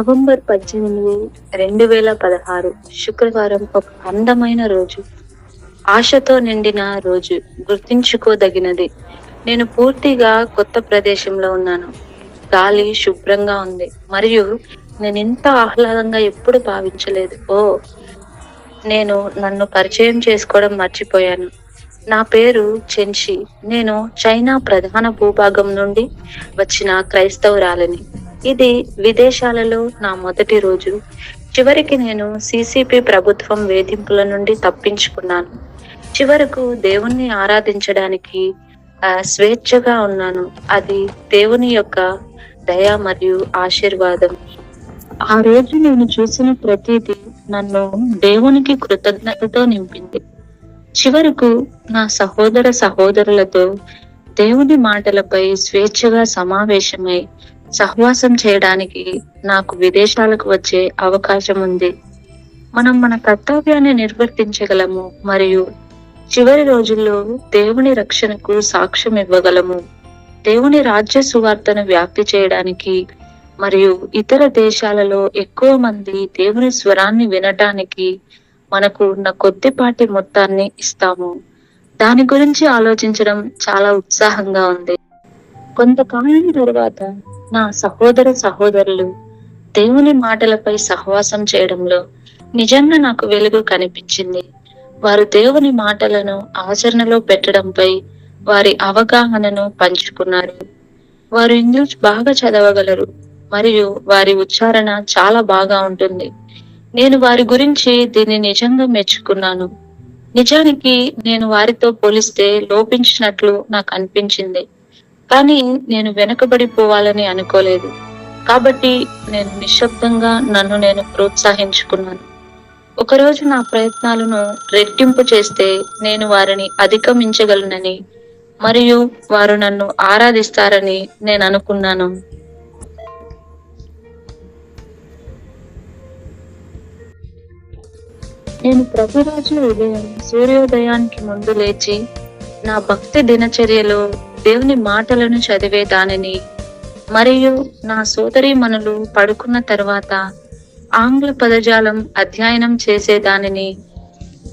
November పద్దెనిమిది రెండు వేల పదహారు శుక్రవారం ఒక అందమైన రోజు. ఆశతో నిండిన రోజు గుర్తించుకోదగినది. నేను పూర్తిగా కొత్త ప్రదేశంలో ఉన్నాను. గాలి శుభ్రంగా ఉంది. మరియు నేను ఇంత ఆహ్లాదంగా ఎప్పుడు భావించలేదు. ఓ! నేను నన్ను పరిచయం చేసుకోవడం మర్చిపోయాను. నా పేరు చెన్షి నేను చైనా ప్రధాన భూభాగం నుండి వచ్చిన క్రైస్తవురాలిని. ఇది విదేశాలలో నా మొదటి రోజు. చివరికి నేను సిసిపి ప్రభుత్వం వేధింపుల నుండి తప్పించుకున్నాను. చివరకు దేవుణ్ణి ఆరాధించడానికి స్వేచ్ఛగా ఉన్నాను. అది దేవుని యొక్క దయ మరియు ఆశీర్వాదం. ఆ రోజు నేను చూసిన ప్రతిదీ నన్ను దేవునికి కృతజ్ఞతతో నింపింది. చివరకు నా సహోదర సహోదరులతో దేవుని మాటలపై స్వేచ్ఛగా సమావేశమై సహవాసం చేయడానికి నాకు విదేశాలకు వచ్చే అవకాశం ఉంది. మనం మన కర్తవ్యాన్ని నిర్వర్తించగలము మరియు చివరి రోజుల్లో దేవుని రక్షణకు సాక్ష్యం ఇవ్వగలము. దేవుని రాజ్య సువార్తను వ్యాప్తి చేయడానికి మరియు ఇతర దేశాలలో ఎక్కువ మంది దేవుని స్వరాన్ని వినటానికి మనకు ఉన్న కొద్దిపాటి మొత్తాన్ని ఇస్తాము. దాని గురించి ఆలోచించడం చాలా ఉత్సాహంగా ఉంది. కొంతకాలం తరువాత నా సహోదర సహోదరులు దేవుని మాటలపై సహవాసం చేయడంలో నిజంగా నాకు వెలుగు కనిపించింది. వారు దేవుని మాటలను ఆచరణలో పెట్టడంపై వారి అవగాహనను పంచుకున్నారు. వారు ఇంగ్లీష్ బాగా చదవగలరు మరియు వారి ఉచ్చారణ చాలా బాగా ఉంటుంది. నేను వారి గురించి దీన్ని నిజంగా మెచ్చుకున్నాను. నిజానికి నేను వారితో పోలిస్తే లోపించినట్లు నాకు అనిపించింది. కానీ నేను వెనుకబడిపోవాలని అనుకోలేదు. కాబట్టి నేను నిశ్శబ్దంగా నన్ను నేను ప్రోత్సహించుకున్నాను. ఒకరోజు నా ప్రయత్నాలను రెట్టింపు చేస్తే నేను వారిని అధిగమించగలనని మరియు వారు నన్ను ఆరాధిస్తారని నేను అనుకున్నాను. నేను ప్రతిరోజు ఉదయం సూర్యోదయానికి ముందు లేచి నా భక్తి దినచర్యలో దేవుని మాటలను చదివే దానిని మరియు నా సోదరీమణులు పడుకున్న తర్వాత ఆంగ్ల పదజాలం అధ్యయనం చేసే దానిని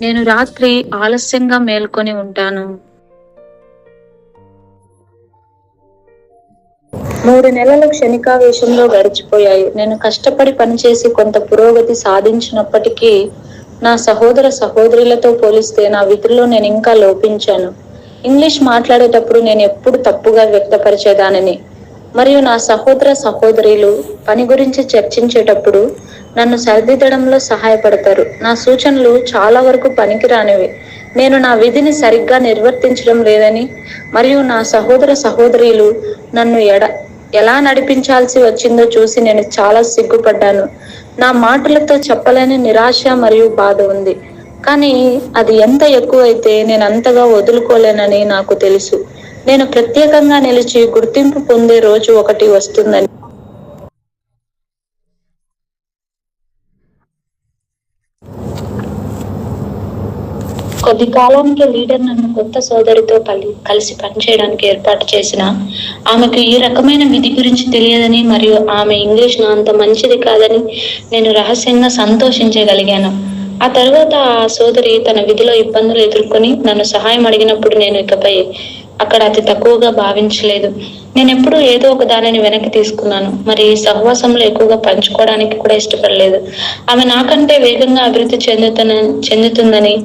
నేను రాత్రి ఆలస్యంగా మేల్కొని ఉంటాను. మూడు నెలలు క్షణికావేశంలో గడిచిపోయాయి. నేను కష్టపడి పనిచేసి కొంత పురోగతి సాధించినప్పటికీ నా సహోదర సహోదరులతో పోలిస్తే నా విధుల్లో నేను ఇంకా లోపించాను. ఇంగ్లీష్ మాట్లాడేటప్పుడు నేను ఎప్పుడు తప్పుగా వ్యక్తపరిచేదానని. మరియు నా సహోదర సహోదరులు పని గురించి చర్చించేటప్పుడు నన్ను సరిదిద్దడంలో సహాయపడతారు. నా సూచనలు చాలా వరకు పనికిరానివి. నేను నా విధిని సరిగ్గా నిర్వర్తించడం లేదని మరియు నా సహోదర సహోదరులు నన్ను ఎడ ఎలా నడిపించాల్సి వచ్చిందో చూసి నేను చాలా సిగ్గుపడ్డాను. నా మాటలతో చెప్పలేని నిరాశ మరియు బాధ ఉంది. కానీ అది ఎంత ఎక్కువైతే నేను అంతగా వదులుకోలేనని నాకు తెలుసు. నేను ప్రత్యేకంగా నిలిచి గుర్తింపు పొందే రోజు ఒకటి వస్తుందని. కొద్ది కాలానికి లీడర్ నన్ను కొత్త సోదరితో పలి కలిసి పనిచేయడానికి ఏర్పాటు చేసిన ఆమెకు ఈ రకమైన విధి గురించి తెలియదని మరియు ఆమె ఇంగ్లీష్ నా అంత మంచిది కాదని నేను రహస్యంగా సంతోషించగలిగాను. ఆ తర్వాత ఆ సోదరి తన విధిలో ఇబ్బందులు ఎదుర్కొని నన్ను సహాయం అడిగినప్పుడు నేను ఇకపై అక్కడ అతి తక్కువగా భావించలేదు. నేను ఎప్పుడూ ఏదో ఒక దానిని వెనక్కి తీసుకున్నాను. మరి సహవాసంలో ఎక్కువగా పంచుకోవడానికి కూడా ఇష్టపడలేదు. ఆమె నాకంటే వేగంగా అభివృద్ధి చెందుతున్న చెందుతుందని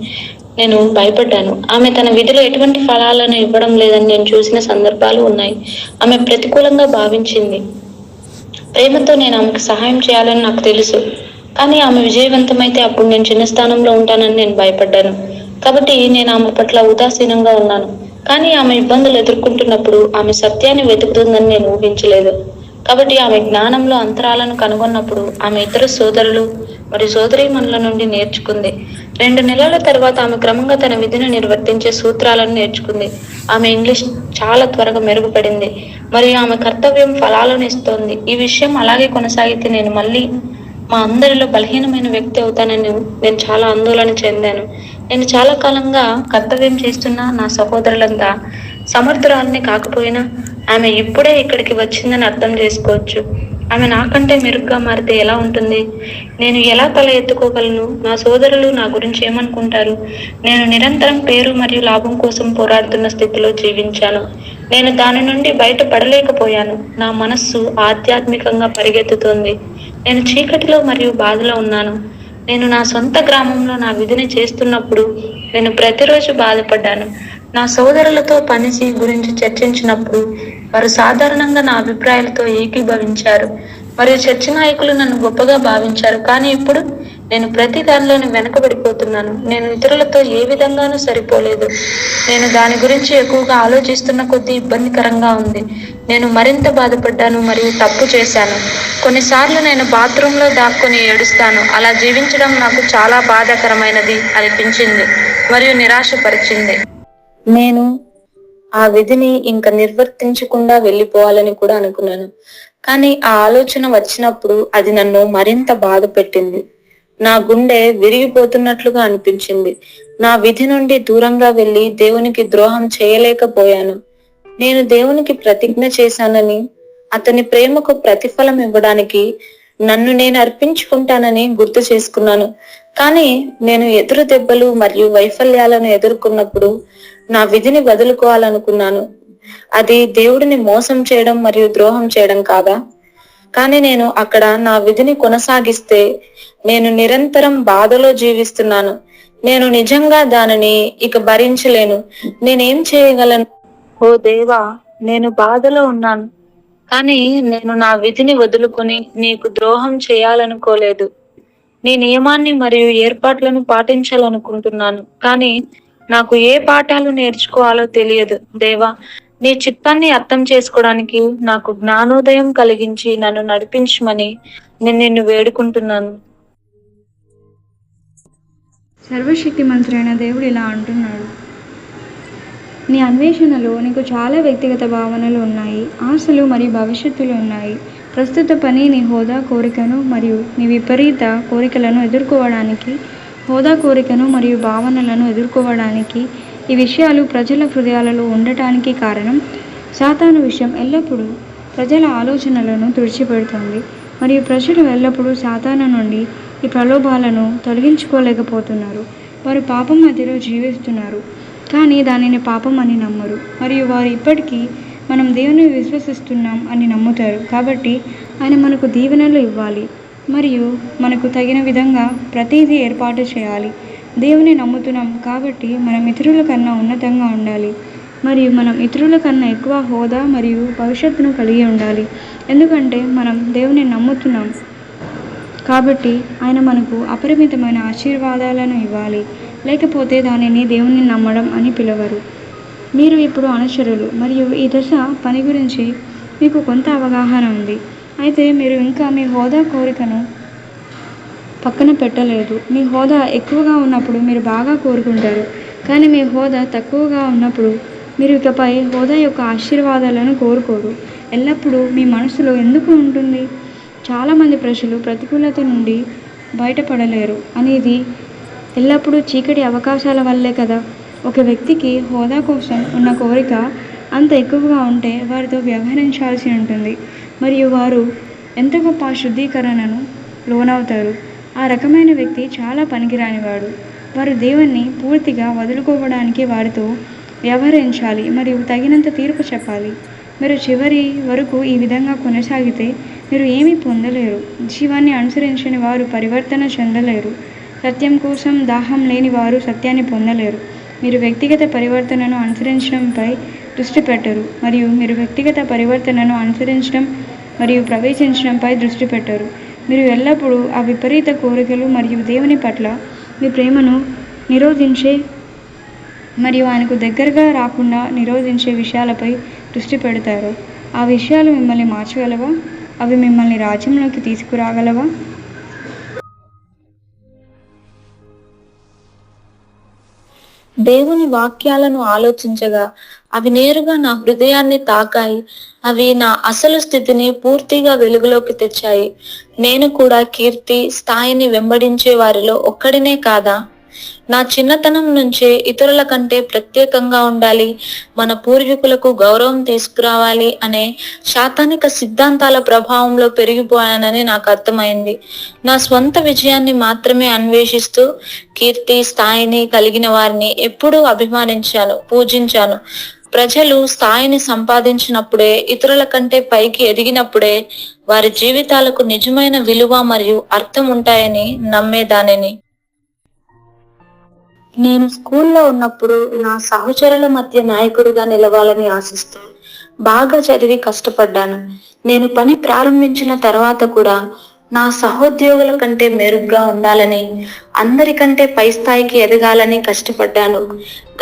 నేను భయపడ్డాను. ఆమె తన విధిలో ఎటువంటి ఫలాలను ఇవ్వడం లేదని నేను చూసిన సందర్భాలు ఉన్నాయి. ఆమె ప్రతికూలంగా భావించింది. ప్రేమతో నేను ఆమెకు సహాయం చేయాలని నాకు తెలుసు. కానీ ఆమె విజయవంతమైతే అప్పుడు నేను చిన్న స్థానంలో ఉంటానని నేను భయపడ్డాను. కాబట్టి నేను ఆమె పట్ల ఉదాసీనంగా ఉన్నాను. కానీ ఆమె ఇబ్బందులు ఎదుర్కొంటున్నప్పుడు ఆమె సత్యాన్ని వెతుకుతుందని నేను ఊహించలేదు. కాబట్టి ఆమె జ్ఞానంలో అంతరాలను కనుగొన్నప్పుడు ఆమె ఇతర సోదరులు మరియు సోదరీమణుల నుండి నేర్చుకుంది. రెండు నెలల తర్వాత ఆమె క్రమంగా తన విధిని నిర్వర్తించే సూత్రాలను నేర్చుకుంది. ఆమె ఇంగ్లీష్ చాలా త్వరగా మెరుగుపడింది. మరియు ఆమె కర్తవ్యం ఫలాలను ఇస్తోంది. ఈ విషయం అలాగే కొనసాగితే నేను మళ్ళీ మా అందరిలో బలహీనమైన వ్యక్తి అవుతానని నేను చాలా ఆందోళన చెందాను. నేను చాలా కాలంగా కర్తవ్యం చేస్తున్న నా సహోదరులంతా సమర్థురాలని కాకపోయినా ఆమె ఇప్పుడే ఇక్కడికి వచ్చిందని అర్థం చేసుకోవచ్చు. ఆమె నాకంటే మెరుగ్గా మారితే ఎలా ఉంటుంది? నేను ఎలా తల ఎత్తుకోగలను? నా సోదరులు నా గురించి ఏమనుకుంటారు? నేను నిరంతరం పేరు మరియు లాభం కోసం పోరాడుతున్న స్థితిలో జీవించాను. నేను దాని నుండి బయటపడలేకపోయాను. నా మనస్సు ఆధ్యాత్మికంగా పరిగెత్తుతోంది. నేను చీకటిలో మరియు బాధలో ఉన్నాను. నేను నా సొంత గ్రామంలో నా విధిని చేస్తున్నప్పుడు నేను ప్రతిరోజు బాధపడ్డాను. నా సోదరులతో పనిసి గురించి చర్చించినప్పుడు వారు సాధారణంగా నా అభిప్రాయాలతో ఏకీభవించారు. మరియు చర్చ నాయకులు నన్ను గొప్పగా భావించారు. కానీ ఇప్పుడు నేను ప్రతి దానిలోని వెనకబడిపోతున్నాను. నేను ఇతరులతో ఏ విధంగానూ సరిపోలేదు. నేను దాని గురించి ఎక్కువగా ఆలోచిస్తున్న కొద్దీ ఇబ్బందికరంగా ఉంది. నేను మరింత బాధపడ్డాను మరియు తప్పు చేశాను. కొన్నిసార్లు నేను బాత్రూంలో దాక్కుని ఏడుస్తాను. అలా జీవించడం నాకు చాలా బాధాకరమైనది అనిపించింది మరియు నిరాశపరిచింది. నేను ఆ విధిని ఇంకా నిర్వర్తించకుండా వెళ్ళిపోవాలని కూడా అనుకున్నాను. కానీ ఆ ఆలోచన వచ్చినప్పుడు అది నన్ను మరింత బాధ పెట్టింది నా గుండె విరిగిపోతున్నట్లుగా అనిపించింది. నా విధి నుండి దూరంగా వెళ్ళి దేవునికి ద్రోహం చేయలేకపోయాను. నేను దేవునికి ప్రతిజ్ఞ చేశానని అతని ప్రేమకు ప్రతిఫలం ఇవ్వడానికి నన్ను నేను అర్పించుకుంటానని గుర్తు చేసుకున్నాను. కానీ నేను ఎదురు దెబ్బలు మరియు వైఫల్యాలను ఎదుర్కొన్నప్పుడు నా విధిని వదులుకోవాలనుకున్నాను. అది దేవుడిని మోసం చేయడం మరియు ద్రోహం చేయడం కాదా? కానీ నేను అక్కడ నా విధిని కొనసాగిస్తే నేను నిరంతరం బాధలో జీవిస్తున్నాను. నేను నిజంగా దానిని ఇక భరించలేను. నేనేం చేయగలను? ఓ దేవా నేను బాధలో ఉన్నాను. కానీ నేను నా విధిని వదులుకొని నీకు ద్రోహం చేయాలనుకోలేదు. నీ నియమాన్ని మరియు ఏర్పాట్లను పాటించాలనుకుంటున్నాను. కానీ నాకు ఏ పాఠాలు నేర్చుకోవాలో తెలియదు. దేవా నీ చిత్తాన్ని అర్థం చేసుకోవడానికి నాకు జ్ఞానోదయం కలిగించి నన్ను నడిపించమని నేను నిన్ను వేడుకుంటున్నాను. సర్వశక్తి మంత్రైన దేవుడు ఇలా అంటున్నాడు. నీ అన్వేషణలో నీకు చాలా వ్యక్తిగత భావనలు ఉన్నాయి ఆశలు మరియు భవిష్యత్తులు ఉన్నాయి. ప్రస్తుత పని నీ హోదా కోరికను మరియు నీ విపరీత కోరికలను ఎదుర్కోవడానికి హోదా కోరికను మరియు భావనలను ఎదుర్కోవడానికి ఈ విషయాలు ప్రజల హృదయాలలో ఉండటానికి కారణం సాతాను విషయం ఎల్లప్పుడూ ప్రజల ఆలోచనలను తుడిచిపెడుతుంది. మరియు ప్రజలు ఎల్లప్పుడూ సాతాను నుండి ఈ ప్రలోభాలను తొలగించుకోలేకపోతున్నారు. వారు పాపం మధ్యలో జీవిస్తున్నారు. కానీ దానిని పాపం అని నమ్మరు. మరియు వారు ఇప్పటికీ మనం దేవుని విశ్వసిస్తున్నాం అని నమ్ముతారు. కాబట్టి ఆయన మనకు దీవెనలు ఇవ్వాలి. మరియు మనకు తగిన విధంగా ప్రతిదీ ఏర్పాటు చేయాలి. దేవుని నమ్ముతున్నాం కాబట్టి మనం ఇతరుల కన్నా ఉన్నతంగా ఉండాలి. మరియు మనం ఇతరుల కన్నా ఎక్కువ హోదా మరియు భవిష్యత్తును కలిగి ఉండాలి. ఎందుకంటే మనం దేవుని నమ్ముతున్నాం. కాబట్టి ఆయన మనకు అపరిమితమైన ఆశీర్వాదాలను ఇవ్వాలి. లేకపోతే దానిని దేవుని నమ్మడం అని పిలవరు. మీరు ఇప్పుడు అనుచరులు మరియు ఈ దశ పని గురించి మీకు కొంత అవగాహన ఉంది. అయితే మీరు ఇంకా మీ హోదా కోరికను పక్కన పెట్టలేదు. మీ హోదా ఎక్కువగా ఉన్నప్పుడు మీరు బాగా కోరుకుంటారు. కానీ మీ హోదా తక్కువగా ఉన్నప్పుడు మీరు ఇకపై హోదా యొక్క ఆశీర్వాదాలను కోరుకోరు. ఎల్లప్పుడూ మీ మనసులో ఎందుకు ఉంటుంది? చాలామంది ప్రజలు ప్రతికూలత నుండి బయటపడలేరు. అనేది ఎల్లప్పుడూ చీకటి అవకాశాల వల్లే కదా. ఒక వ్యక్తికి హోదా కోసం ఉన్న కోరిక అంత ఎక్కువగా ఉంటే వారితో వ్యవహరించాల్సి ఉంటుంది. మరియు వారు ఎంత గొప్ప శుద్ధీకరణను లోనవుతారు. ఆ రకమైన వ్యక్తి చాలా పనికిరానివాడు. వారు దేవుణ్ణి పూర్తిగా వదులుకోవడానికి వారితో వ్యవహరించాలి. మరియు తగినంత తీర్పు చెప్పాలి. మీరు చివరి వరకు ఈ విధంగా కొనసాగితే మీరు ఏమీ పొందలేరు. జీవాన్ని అనుసరించని వారు పరివర్తన చెందలేరు. సత్యం కోసం దాహం లేని వారు సత్యాన్ని పొందలేరు. మీరు వ్యక్తిగత పరివర్తనను అనుసరించడంపై దృష్టి పెట్టరు. మరియు మీరు వ్యక్తిగత పరివర్తనను అనుసరించడం మరియు ప్రవేశించడంపై దృష్టి పెట్టరు. మీరు ఎల్లప్పుడూ ఆ విపరీత కోరికలు మరియు దేవుని పట్ల మీ ప్రేమను నిరోధించే మరియు ఆయనకు దగ్గరగా రాకుండా నిరోధించే విషయాలపై దృష్టి పెడతారు. ఆ విషయాలు మిమ్మల్ని మార్చగలవా? అవి మిమ్మల్ని రాజ్యంలోకి తీసుకురాగలవా? దేవుని వాక్యాలను ఆలోచించగా అవి నేరుగా నా హృదయాన్ని తాకాయి. అవి నా అసలు స్థితిని పూర్తిగా వెలుగులోకి తెచ్చాయి. నేను కూడా కీర్తి స్థాయిని వెంబడించే వారిలో ఒక్కడినే కాదా? నా చిన్నతనం నుంచే ఇతరుల కంటే ప్రత్యేకంగా ఉండాలి. మన పూర్వీకులకు గౌరవం తీసుకురావాలి అనే శాతానిక సిద్ధాంతాల ప్రభావంలో పెరిగిపోయానని నాకు అర్థమైంది. నా స్వంత విజయాన్ని మాత్రమే అన్వేషిస్తూ కీర్తి స్థాయిని కలిగిన వారిని ఎప్పుడూ అభిమానించాను పూజించాను. ప్రజలు స్థాయిని సంపాదించినప్పుడే ఇతరుల కంటే పైకి ఎదిగినప్పుడే వారి జీవితాలకు నిజమైన విలువ మరియు అర్థం ఉంటాయని నమ్మేదానిని. నేను స్కూల్లో ఉన్నప్పుడు నా సహచరుల మధ్య నాయకుడిగా నిలవాలని ఆశిస్తూ బాగా చదివి కష్టపడ్డాను. నేను పని ప్రారంభించిన తర్వాత కూడా నా సహోద్యోగుల కంటే మెరుగ్గా ఉండాలని అందరికంటే పై స్థాయికి ఎదగాలని కష్టపడ్డాను.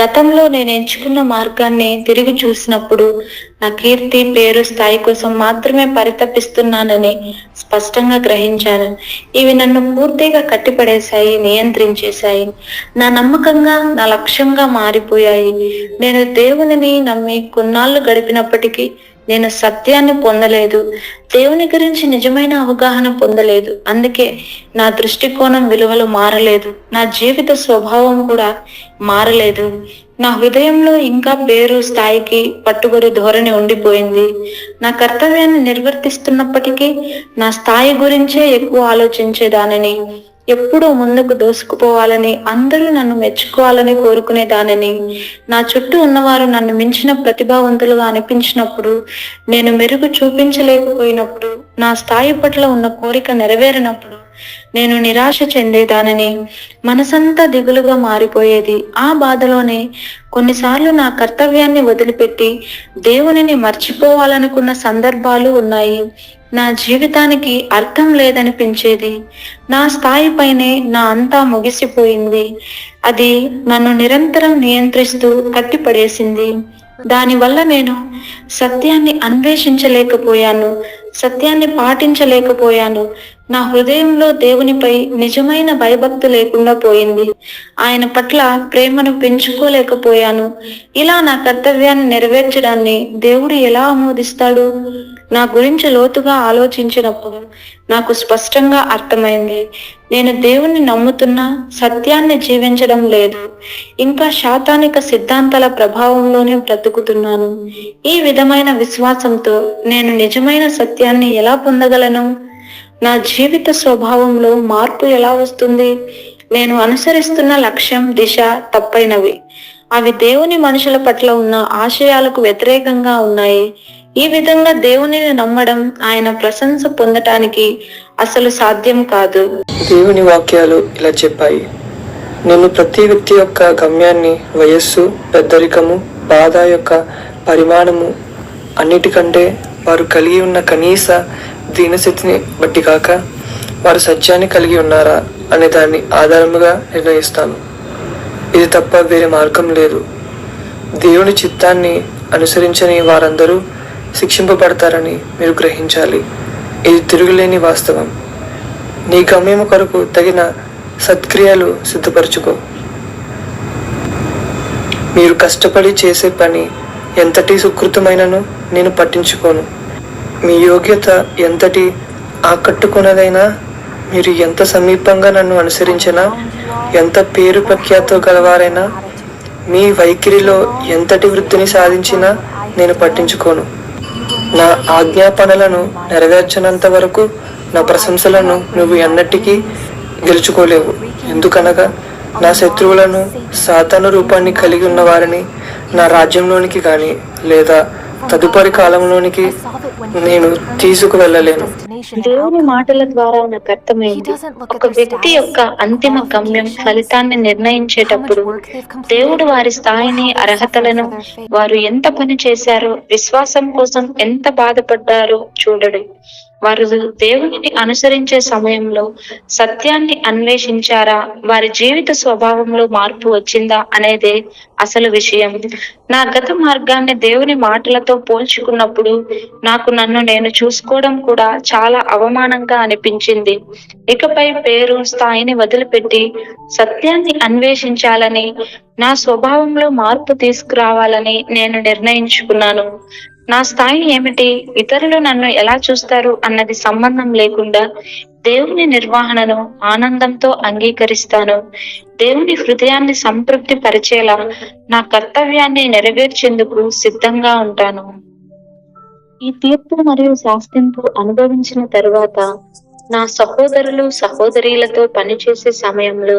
గతంలో నేను ఎంచుకున్న మార్గాన్ని తిరిగి చూసినప్పుడు నా కీర్తి పేరు స్థాయి కోసం మాత్రమే పరితపిస్తున్నానని స్పష్టంగా గ్రహించాను. ఇవి నన్ను పూర్తిగా కట్టిపడేశాయి నియంత్రించేశాయి. నా నమ్మకంగా నా లక్ష్యంగా మారిపోయాయి. నేను దేవునిని నమ్మి కొన్నాళ్ళు గడిపినప్పటికీ నేను సత్యాన్ని పొందలేదు. దేవుని గురించి నిజమైన అవగాహన పొందలేదు. అందుకే నా దృష్టికోణం విలువలు మారలేదు. నా జీవిత స్వభావం కూడా మారలేదు. నా హృదయంలో ఇంకా పేరు స్థాయికి పట్టుబడి ధోరణి ఉండిపోయింది. నా కర్తవ్యాన్ని నిర్వర్తిస్తున్నప్పటికీ నా స్థాయి గురించే ఎక్కువ ఆలోచించేదానిని. ఎప్పుడూ ముందుకు దోసుకుపోవాలని అందరూ నన్ను మెచ్చుకోవాలని కోరుకునే దానిని. నా చుట్టూ ఉన్నవారు నన్ను మించిన ప్రతిభావంతులుగా అనిపించినప్పుడు నేను మెరుగు చూపించలేకపోయినప్పుడు నా స్థాయి పట్ల ఉన్న కోరిక నెరవేరినప్పుడు నేను నిరాశ చెందేదానని. మనసంతా దిగులుగా మారిపోయేది. ఆ బాధలోనే కొన్నిసార్లు నా కర్తవ్యాన్ని వదిలిపెట్టి దేవునిని మర్చిపోవాలనుకున్న సందర్భాలు ఉన్నాయి. నా జీవితానికి అర్థం లేదనిపించేది. నా స్థాయిపైనే నా అంతా ముగిసిపోయింది. అది నన్ను నిరంతరం నియంత్రిస్తూ కట్టిపడేసింది దానివల్ల నేను సత్యాన్ని అన్వేషించలేకపోయాను. సత్యాన్ని పాటించలేకపోయాను. నా హృదయంలో దేవునిపై నిజమైన భయభక్తి లేకుండా పోయింది. ఆయన పట్ల ప్రేమను పెంచుకోలేకపోయాను. ఇలా నా కర్తవ్యాన్ని నెరవేర్చడాన్ని దేవుడు ఎలా ఆమోదిస్తాడు? నా గురించి లోతుగా ఆలోచించినప్పుడు నాకు స్పష్టంగా అర్థమైంది. నేను దేవుణ్ణి నమ్ముతున్నా సత్యాన్ని జీవించడం లేదు. ఇంకా శాతానిక సిద్ధాంతాల ప్రభావంలోనే బ్రతుకుతున్నాను. ఈ విధమైన విశ్వాసంతో నేను నిజమైన సత్యాన్ని ఎలా పొందగలను? నా జీవిత స్వభావంలో మార్పు ఎలా వస్తుంది? నేను అనుసరిస్తున్న లక్ష్యం దిశ తప్పైనవి. అవి దేవుని మనుషుల పట్ల ఉన్న ఆశయాలకు వ్యతిరేకంగా ఉన్నాయి. ఈ విధంగా దేవునిని నమ్మడం ఆయన ప్రశంస పొందటానికి అసలు సాధ్యం కాదు. దేవుని వాక్యాలు ఇలా చెప్పాయి. నేను ప్రతి వ్యక్తి యొక్క గమ్యాన్ని వయస్సు పెద్దరికము బాధ యొక్క పరిమాణము అన్నిటికంటే వారు కలిగి ఉన్న కనీస దీనస్థితిని బట్టి కాక వారు సత్యాన్ని కలిగి ఉన్నారా అనే దాన్ని ఆధారముగా నిర్ణయిస్తాను. ఇది తప్ప వేరే మార్గం లేదు. దేవుని చిత్తాన్ని అనుసరించని వారందరూ శిక్షింపబడతారని మీరు గ్రహించాలి. ఇది తిరుగులేని వాస్తవం. నీ గమ్యము కొరకు తగిన సత్క్రియలు సిద్ధపరచుకో. మీరు కష్టపడి చేసే పని ఎంతటి సుకృతమైనను నేను పట్టించుకోను. మీ యోగ్యత ఎంతటి ఆకట్టుకున్నదైనా మీరు ఎంత సమీపంగా నన్ను అనుసరించినా ఎంత పేరు ప్రఖ్యాత గలవారైనా మీ వైఖరిలో ఎంతటి వృద్ధిని సాధించినా నేను పట్టించుకోను. నా ఆజ్ఞాపనలను నెరవేర్చనంత వరకు నా ప్రశంసలను నువ్వు ఎన్నటికీ గెలుచుకోలేవు. ఎందుకనగా నా శత్రువులను సాతాను రూపాన్ని కలిగి ఉన్న వారిని నా రాజ్యంలోనికి కానీ లేదా తదుపరి కాలంలోనికి నేను తీసుకువెళ్ళలేను. దేవుని మాటల ద్వారా నాకు అర్థమైంది ఒక వ్యక్తి యొక్క అంతిమ గమ్యం ఫలితాన్ని నిర్ణయించేటప్పుడు దేవుడు వారి స్థాయిని అర్హతలను వారు ఎంత పని చేశారో విశ్వాసం కోసం ఎంత బాధపడ్డారో చూడడు. వారు దేవునిని అనుసరించే సమయంలో సత్యాన్ని అన్వేషించారా? వారి జీవిత స్వభావంలో మార్పు వచ్చిందా అనేదే అసలు విషయం. నా గత మార్గాన్ని దేవుని మాటలతో పోల్చుకున్నప్పుడు నాకు నన్ను నేను చూసుకోవడం కూడా చాలా అవమానంగా అనిపించింది. ఇకపై పేరు స్థాయిని వదిలిపెట్టి సత్యాన్ని అన్వేషించాలని నా స్వభావంలో మార్పు తీసుకురావాలని నేను నిర్ణయించుకున్నాను. నా స్థాయి ఏమిటి? ఇతరులు నన్ను ఎలా చూస్తారు అన్నది సంబంధం లేకుండా దేవుని నిర్వహణను ఆనందంతో అంగీకరిస్తాను. దేవుని హృదయాన్ని సంతృప్తి పరిచేలా నా కర్తవ్యాన్ని నెరవేర్చేందుకు సిద్ధంగా ఉంటాను. ఈ తీర్పు మరియు శాస్తింపు అనుభవించిన తరువాత నా సహోదరులు సహోదరీలతో పనిచేసే సమయంలో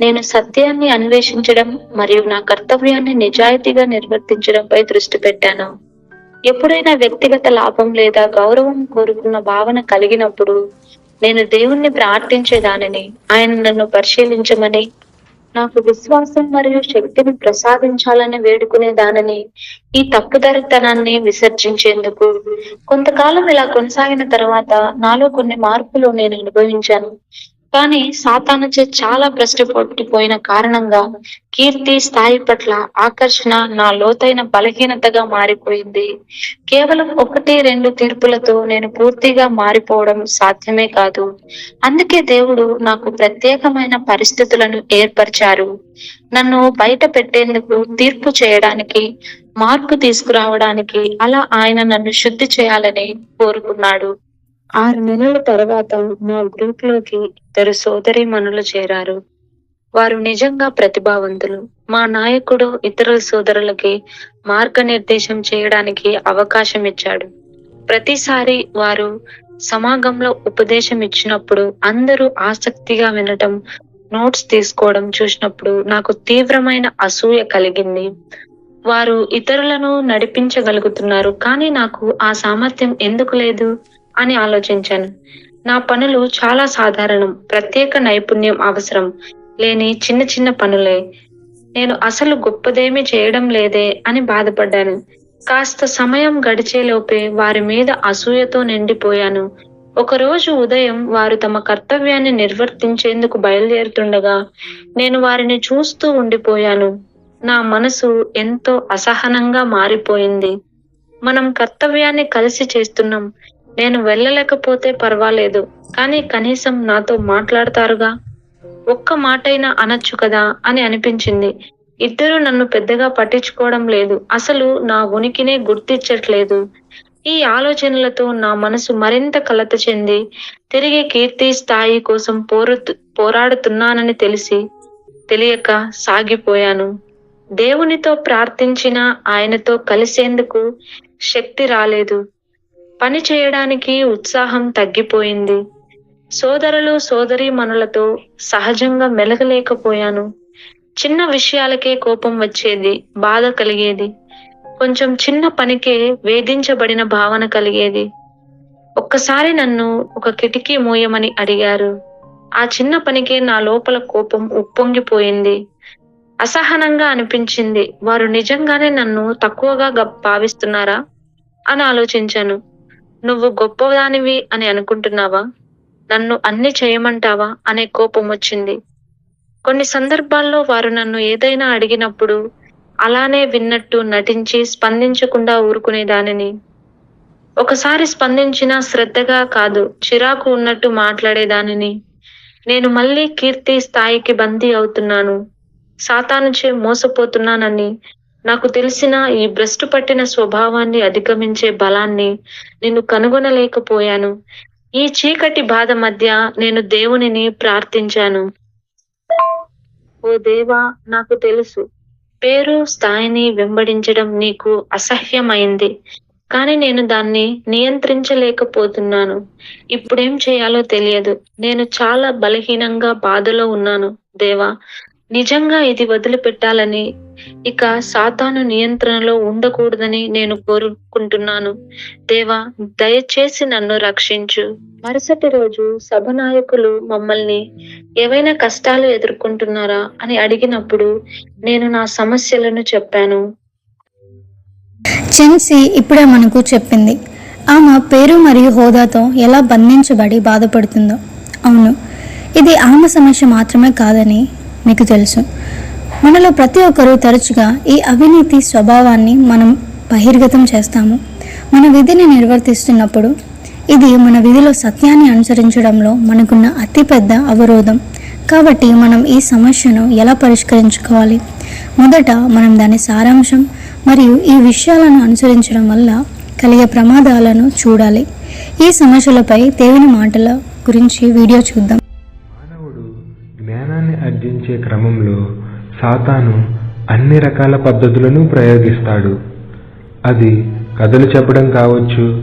నేను సత్యాన్ని అన్వేషించడం మరియు నా కర్తవ్యాన్ని నిజాయితీగా నిర్వర్తించడంపై దృష్టి పెట్టాను. ఎప్పుడైనా వ్యక్తిగత లాభం లేదా గౌరవం కోరుకున్న భావన కలిగినప్పుడు నేను దేవుణ్ణి ప్రార్థించేదానిని ఆయన నన్ను పరిశీలించమని నాకు విశ్వాసం మరియు శక్తిని ప్రసాదించాలని వేడుకునే దానిని ఈ తప్పుదారితనాన్ని విసర్జించేందుకు కొంతకాలం ఇలా కొనసాగిన తర్వాత నాలో కొన్ని మార్పులు నేను అనుభవించాను. కానీ సాతానుచే చాలా భ్రష్టుపట్టిపోయిన కారణంగా కీర్తి స్థాయి పట్ల ఆకర్షణ నా లోతైన బలహీనతగా మారిపోయింది. కేవలం ఒకటి రెండు తీర్పులతో నేను పూర్తిగా మారిపోవడం సాధ్యమే కాదు. అందుకే దేవుడు నాకు ప్రత్యేకమైన పరిస్థితులను ఏర్పరిచారు. నన్ను బయట పెట్టేందుకు తీర్పు చేయడానికి మార్పు తీసుకురావడానికి అలా ఆయన నన్ను శుద్ధి చేయాలని కోరుకున్నాడు. ఆరు నెలల తర్వాత మా గ్రూప్లోకి ఇద్దరు సోదరి మనులు చేరారు. వారు నిజంగా ప్రతిభావంతులు. మా నాయకుడు ఇతర సోదరులకి మార్గనిర్దేశం చేయడానికి అవకాశం ఇచ్చాడు. ప్రతిసారి వారు సమాగంలో ఉపదేశం ఇచ్చినప్పుడు అందరూ ఆసక్తిగా వినటం నోట్స్ తీసుకోవడం చూసినప్పుడు నాకు తీవ్రమైన అసూయ కలిగింది. వారు ఇతరులను నడిపించగలుగుతున్నారు కానీ నాకు ఆ సామర్థ్యం ఎందుకు లేదు? అని ఆలోచించాను. నా పనులు చాలా సాధారణం. ప్రత్యేక నైపుణ్యం అవసరం. లేని చిన్న చిన్న పనులే. నేను అసలు గొప్పదేమీ చేయడం లేదే అని బాధపడ్డాను. కాస్త సమయం గడిచేలోపే వారి మీద అసూయతో నిండిపోయాను. ఒకరోజు ఉదయం వారు తమ కర్తవ్యాన్ని నిర్వర్తించేందుకు బయలుదేరుతుండగా నేను వారిని చూస్తూ ఉండిపోయాను. నా మనసు ఎంతో అసహనంగా మారిపోయింది. మనం కర్తవ్యాన్ని కలిసి చేస్తున్నాం. నేను వెళ్ళలేకపోతే పర్వాలేదు కానీ కనీసం నాతో మాట్లాడతారుగా? ఒక్క మాటైనా అనొచ్చు కదా అని అనిపించింది. ఇద్దరు నన్ను పెద్దగా పట్టించుకోవడం లేదు. అసలు నా ఉనికినే గుర్తించట్లేదు. ఈ ఆలోచనలతో నా మనసు మరింత కలత చెంది తిరిగి కీర్తి స్థాయి కోసం పోరు పోరాడుతున్నానని తెలిసి తెలియక సాగిపోయాను. దేవునితో ప్రార్థించిన ఆయనతో కలిసేందుకు శక్తి రాలేదు. పని చేయడానికి ఉత్సాహం తగ్గిపోయింది. సోదరులు సోదరి మనులతో సహజంగా మెలగలేకపోయాను. చిన్న విషయాలకే కోపం వచ్చేది బాధ కలిగేది. కొంచెం చిన్న పనికే వేధించబడిన భావన కలిగేది. ఒక్కసారి నన్ను ఒక కిటికీ మూయమని అడిగారు. ఆ చిన్న పనికే నా లోపల కోపం ఉప్పొంగిపోయింది. అసహనంగా అనిపించింది. వారు నిజంగానే నన్ను తక్కువగా గ- భావిస్తున్నారా? అని ఆలోచించాను. నువ్వు గొప్పదానివి అని అనుకుంటున్నావా? నన్ను అన్ని చేయమంటావా? అనే కోపం వచ్చింది. కొన్ని సందర్భాల్లో వారు నన్ను ఏదైనా అడిగినప్పుడు అలానే విన్నట్టు నటించి స్పందించకుండా ఊరుకునే దానిని. ఒకసారి స్పందించిన శ్రద్ధగా కాదు చిరాకు ఉన్నట్టు మాట్లాడేదానిని నేను మళ్ళీ కీర్తి స్థాయికి బందీ అవుతున్నాను. సాతానుచే మోసపోతున్నానని నాకు తెలిసిన ఈ భ్రష్టు పట్టిన స్వభావాన్ని అధిగమించే బలాన్ని నేను కనుగొనలేకపోయాను. ఈ చీకటి బాధ మధ్య నేను దేవునిని ప్రార్థించాను. ఓ దేవా నాకు తెలుసు. పేరు స్థాయిని వెంబడించడం నీకు అసహ్యమైంది. కానీ నేను దాన్ని నియంత్రించలేకపోతున్నాను. ఇప్పుడేం చేయాలో తెలియదు. నేను చాలా బలహీనంగా బాధలో ఉన్నాను దేవా. నిజంగా ఇది వదిలిపెట్టాలని ఇక సాతాను నియంత్రణలో ఉండకూడదని నేను కోరుకుంటున్నాను. దేవా దయచేసి నన్ను రక్షించు. మరుసటి రోజు సభ నాయకులు మమ్మల్ని ఏవైనా కష్టాలు ఎదుర్కొంటున్నారా అని అడిగినప్పుడు నేను నా సమస్యలను చెప్పాను. చెన్సీ ఇప్పుడే మనకు చెప్పింది. ఆమె పేరు మరియు హోదాతో ఎలా బంధించబడి బాధపడుతుందో. అవును ఇది ఆమె సమస్య మాత్రమే కాదని మీకు తెలుసు. మనలో ప్రతి ఒక్కరూ తరచుగా ఈ అవినీతి స్వభావాన్ని మనం బహిర్గతం చేస్తాము. మన విధిని నిర్వర్తిస్తున్నప్పుడు ఇది మన విధిలో సత్యాన్ని అనుసరించడంలో మనకున్న అతిపెద్ద అవరోధం. కాబట్టి మనం ఈ సమస్యను ఎలా పరిష్కరించుకోవాలి? మొదట మనం దాని సారాంశం మరియు ఈ విషయాలను అనుసరించడం వల్ల కలిగే ప్రమాదాలను చూడాలి. ఈ సమస్యలపై దేవుని మాటల గురించి వీడియో చూద్దాం. క్రమంలో సాతాను అన్ని రకాల పద్ధతులను ప్రయోగిస్తాడు. అది కథలు చెప్పడం కావచ్చు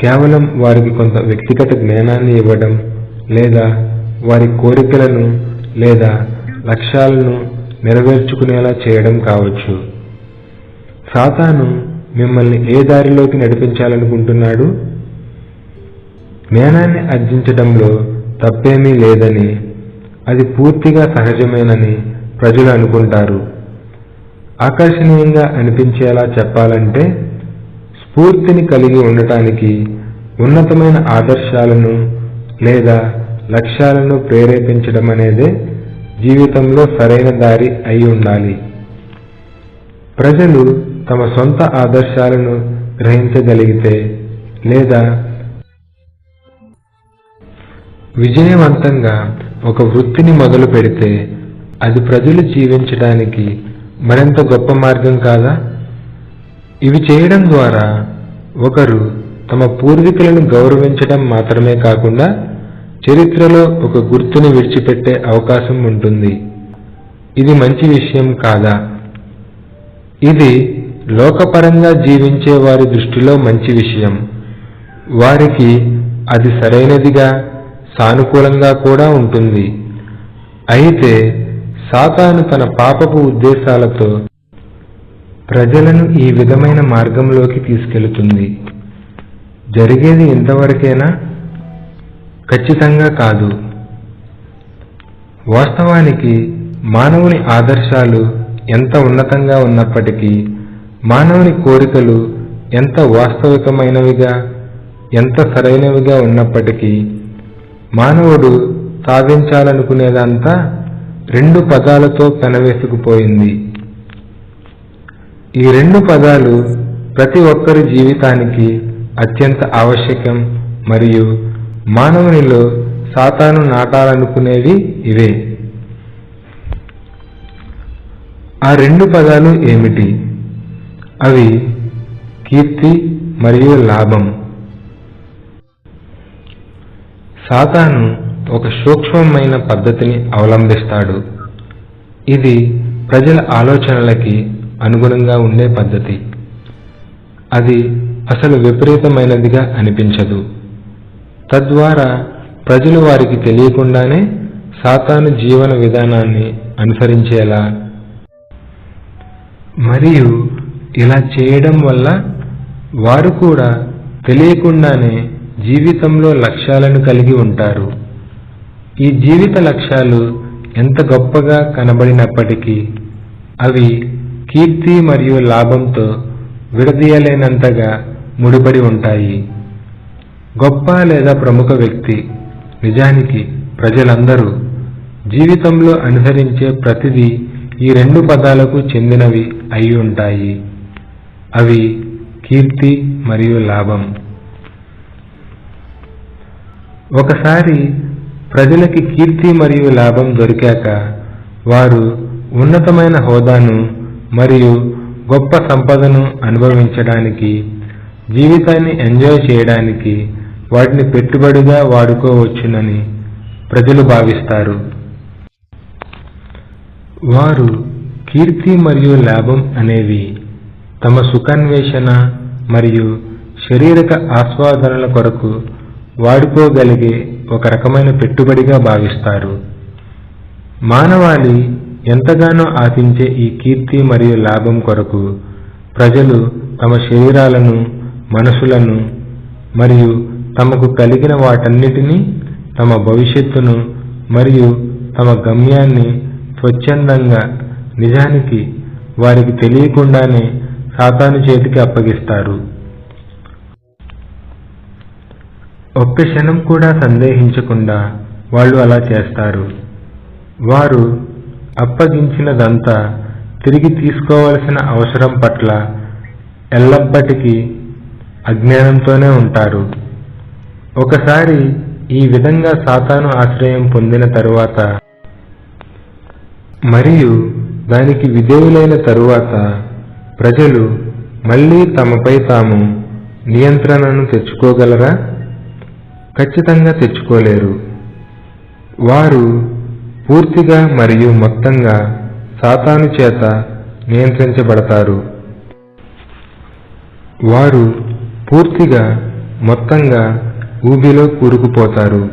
కేవలం వారికి కొంత వ్యక్తిగత జ్ఞానాన్ని ఇవ్వడం లేదా వారి కోరికలను లేదా లక్ష్యాలను నెరవేర్చుకునేలా చేయడం కావచ్చు. సాతాను మిమ్మల్ని ఏ దారిలోకి నడిపించాలనుకుంటున్నాడు? జ్ఞానాన్ని అర్జించడంలో తప్పేమీ లేదని అది పూర్తిగా సహజమేనని ప్రజలు అనుకుంటారు. ఆకర్షణీయంగా అనిపించేలా చెప్పాలంటే స్ఫూర్తిని కలిగి ఉండటానికి ఉన్నతమైన ఆదర్శాలను లేదా లక్ష్యాలను ప్రేరేపించడం అనేదే జీవితంలో సరైన దారి అయి ఉండాలి. ప్రజలు తమ సొంత ఆదర్శాలను గ్రహించగలిగితే లేదా విజయవంతంగా ఒక వృత్తిని మొదలు పెడితే అది ప్రజలు జీవించడానికి మరింత గొప్ప మార్గం కాదా? ఇవి చేయడం ద్వారా ఒకరు తమ పూర్వీకులను గౌరవించడం మాత్రమే కాకుండా చరిత్రలో ఒక గుర్తుని విడిచిపెట్టే అవకాశం ఉంటుంది. ఇది మంచి విషయం కాదా? ఇది లోకపరంగా జీవించే వారి దృష్టిలో మంచి విషయం. వారికి అది సరైనదిగా సానుకూలంగా కూడా ఉంటుంది. అయితే సాతాను తన పాపపు ఉద్దేశాలతో ప్రజలను ఈ విధమైన మార్గంలోకి తీసుకెళుతుంది. జరిగేది ఇంతవరకేనా ఖచ్చితంగా కాదు. వాస్తవానికి మానవుని ఆదర్శాలు ఎంత ఉన్నతంగా ఉన్నప్పటికీ మానవుని కోరికలు ఎంత వాస్తవికమైనవిగా ఎంత సరైనవిగా ఉన్నప్పటికీ మానవుడు సాధించాలనుకునేదంతా రెండు పదాలతో పెనవేసుకుపోయింది. ఈ రెండు పదాలు ప్రతి ఒక్కరి జీవితానికి అత్యంత ఆవశ్యకం మరియు మానవునిలో సాతాను నాటాలనుకునేవి ఇవే. ఆ రెండు పదాలు ఏమిటి? అవి కీర్తి మరియు లాభం. సాతాను ఒక సూక్ష్మమైన పద్ధతిని అవలంబిస్తాడు. ఇది ప్రజల ఆలోచనలకి అనుగుణంగా ఉండే పద్ధతి. అది అసలు విపరీతమైనదిగా అనిపించదు. తద్వారా ప్రజలు వారికి తెలియకుండానే సాతాను జీవన విధానాన్ని అనుసరించేలా. మరియు ఇలా చేయడం వల్ల వారు కూడా తెలియకుండానే జీవితంలో లక్ష్యాలను కలిగి ఉంటారు. ఈ జీవిత లక్ష్యాలు ఎంత గొప్పగా కనబడినప్పటికీ అవి కీర్తి మరియు లాభంతో విడదీయలేనంతగా ముడిపడి ఉంటాయి. గొప్ప లేదా ప్రముఖ వ్యక్తి నిజానికి ప్రజలందరూ జీవితంలో అనుసరించే ప్రతిదీ ఈ రెండు పదాలకు చెందినవి అయి ఉంటాయి. అవి కీర్తి మరియు లాభం. ఒకసారి ప్రజలకి కీర్తి మరియు లాభం దొరికాక వారు ఉన్నతమైన హోదాను మరియు గొప్ప సంపదను అనుభవించడానికి జీవితాన్ని ఎంజాయ్ చేయడానికి వాటిని పెట్టుబడిగా వాడుకోవచ్చునని ప్రజలు భావిస్తారు. వారు కీర్తి మరియు లాభం అనేవి తమ సుఖాన్వేషణ మరియు శారీరక ఆస్వాదనల కొరకు వాడుకోగలిగే ఒక రకమైన పెట్టుబడిగా భావిస్తారు. మానవాళి ఎంతగానో ఆశించే ఈ కీర్తి మరియు లాభం కొరకు ప్రజలు తమ శరీరాలను మనసులను మరియు తమకు కలిగిన వాటన్నిటినీ తమ భవిష్యత్తును మరియు తమ గమ్యాన్ని స్వచ్ఛందంగా నిజానికి వారికి తెలియకుండానే సాతాను చేతికి అప్పగిస్తారు. ఒక్క క్షణం కూడా సందేహించకుండా వాళ్ళు అలా చేస్తారు. వారు అప్పగించినదంతా తిరిగి తీసుకోవలసిన అవసరం పట్ల ఎల్లప్పటికీ అజ్ఞానంతోనే ఉంటారు. ఒకసారి ఈ విధంగా సాతాను ఆశ్రయం పొందిన తరువాత మరియు దానికి విధేయులైన తరువాత ప్రజలు మళ్ళీ తమపై తాము నియంత్రణను తెచ్చుకోగలరా? ఖచ్చితంగా తెచ్చుకోలేరు. వారు పూర్తిగా మరియు మొత్తంగా సాతాను చేత నియంత్రించబడతారు. వారు పూర్తిగా మొత్తంగా ఊబిలో కూరుకుపోతారు.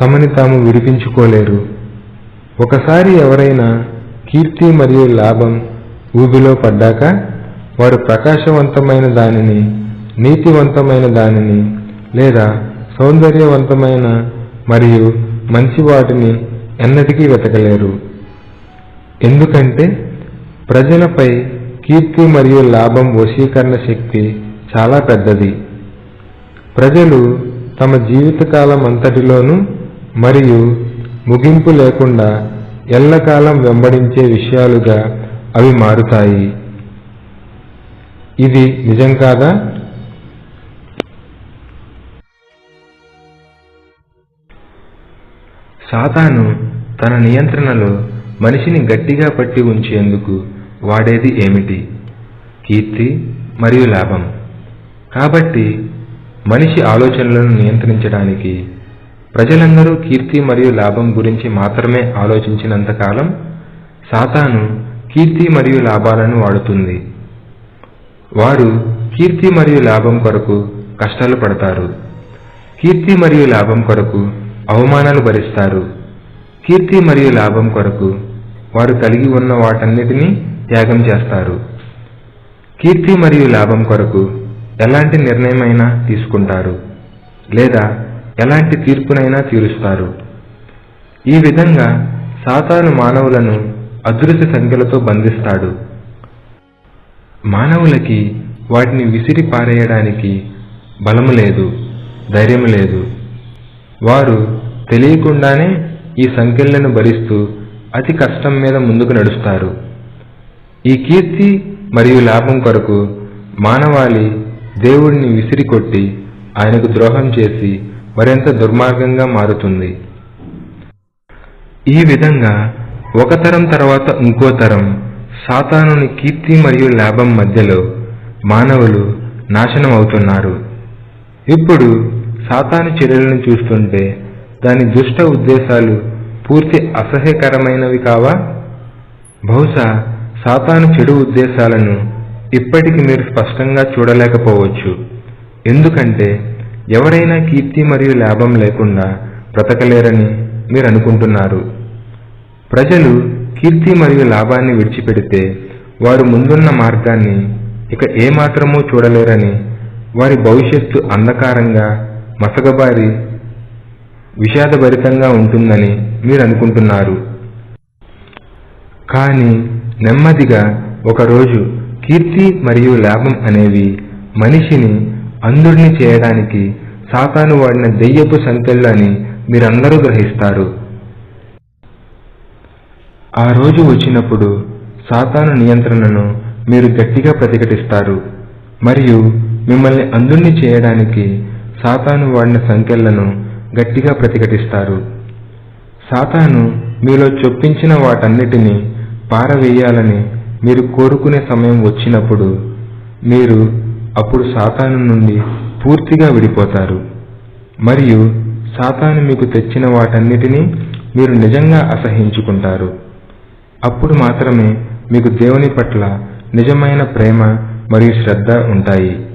తమని తాము విడిపించుకోలేరు. ఒకసారి ఎవరైనా కీర్తి మరియు లాభం ఊబిలో పడ్డాక వారు ప్రకాశవంతమైన దానిని నీతివంతమైన దానిని లేదా సౌందర్యవంతమైన మరియు మంచి వాటిని ఎన్నటికీ వెతకలేరు. ఎందుకంటే ప్రజలపై కీర్తి మరియు లాభం వశీకరణ శక్తి చాలా పెద్దది. ప్రజలు తమ జీవితకాలం అంతటిలోనూ మరియు ముగింపు లేకుండా ఎల్లకాలం వెంబడించే విషయాలుగా అవి మారుతాయి. ఇది నిజం కాదా? సాతాను తన నియంత్రణలో మనిషిని గట్టిగా పట్టి ఉంచేందుకు వాడేది ఏమిటి? కీర్తి మరియు లాభం. కాబట్టి మనిషి ఆలోచనలను నియంత్రించడానికి ప్రజలందరూ కీర్తి మరియు లాభం గురించి మాత్రమే ఆలోచించినంతకాలం సాతాను కీర్తి మరియు లాభాలను వాడుతుంది. వారు కీర్తి మరియు లాభం కొరకు కష్టాలు పడతారు. కీర్తి మరియు లాభం కొరకు అవమానాలు భరిస్తారు. కీర్తి మరియు లాభం కొరకు వారు కలిగి ఉన్న వాటన్నిటినీ త్యాగం చేస్తారు. కీర్తి మరియు లాభం కొరకు ఎలాంటి నిర్ణయమైనా తీసుకుంటారు లేదా ఎలాంటి తీర్పునైనా తీరుస్తారు. ఈ విధంగా సాతాను మానవులను అదృశ్య సంఖ్యలతో బంధిస్తాడు. మానవులకి వాటిని విసిరి పారేయడానికి బలము లేదు ధైర్యము లేదు. వారు తెలియకుండానే ఈ సంఖ్యలను భరిస్తూ అతి కష్టం మీద ముందుకు నడుస్తారు. ఈ కీర్తి మరియు లాభం కొరకు మానవాళి దేవుడిని విసిరి కొట్టి ఆయనకు ద్రోహం చేసి మరింత దుర్మార్గంగా మారుతుంది. ఈ విధంగా ఒక తరం తర్వాత ఇంకో తరం సాతానుని కీర్తి మరియు లాభం మధ్యలో మానవులు నాశనం అవుతున్నారు ఇప్పుడు సాతాను చర్యలను చూస్తుంటే దాని దుష్ట ఉద్దేశాలు పూర్తి అసహ్యకరమైనవి కావా? బహుశా సాతాను చెడు ఉద్దేశాలను ఇప్పటికి మీరు స్పష్టంగా చూడలేకపోవచ్చు. ఎందుకంటే ఎవరైనా కీర్తి మరియు లాభం లేకుండా బ్రతకలేరని మీరు అనుకుంటున్నారు. ప్రజలు కీర్తి మరియు లాభాన్ని విడిచిపెడితే వారు ముందున్న మార్గాన్ని ఇక ఏమాత్రమూ చూడలేరని వారి భవిష్యత్తు అంధకారంగా మసకబారి విషాదభరితంగా ఉంటుందని మీరు అనుకుంటున్నారు కానీ నెమ్మదిగా ఒకరోజు కీర్తి మరియు లాభం అనేవి మనిషిని అంధుడిని చేయడానికి సాతాను వాడిన దెయ్యపు సంఖ్యలు అని మీరందరూ గ్రహిస్తారు. ఆ రోజు వచ్చినప్పుడు సాతాను నియంత్రణను మీరు గట్టిగా ప్రతిఘటిస్తారు. మరియు మిమ్మల్ని అంధుణ్ణి చేయడానికి సాతాను వాడిన సంఖ్యలను గట్టిగా ప్రతిఘటిస్తారు. సాతాను మీలో చొప్పించిన వాటన్నిటినీ పారవేయాలని మీరు కోరుకునే సమయం వచ్చినప్పుడు మీరు అప్పుడు సాతాను నుండి పూర్తిగా విడిపోతారు. మరియు సాతాను మీకు తెచ్చిన వాటన్నిటినీ మీరు నిజంగా అసహించుకుంటారు. అప్పుడు మాత్రమే మీకు దేవుని పట్ల నిజమైన ప్రేమ మరియు శ్రద్ధ ఉంటాయి.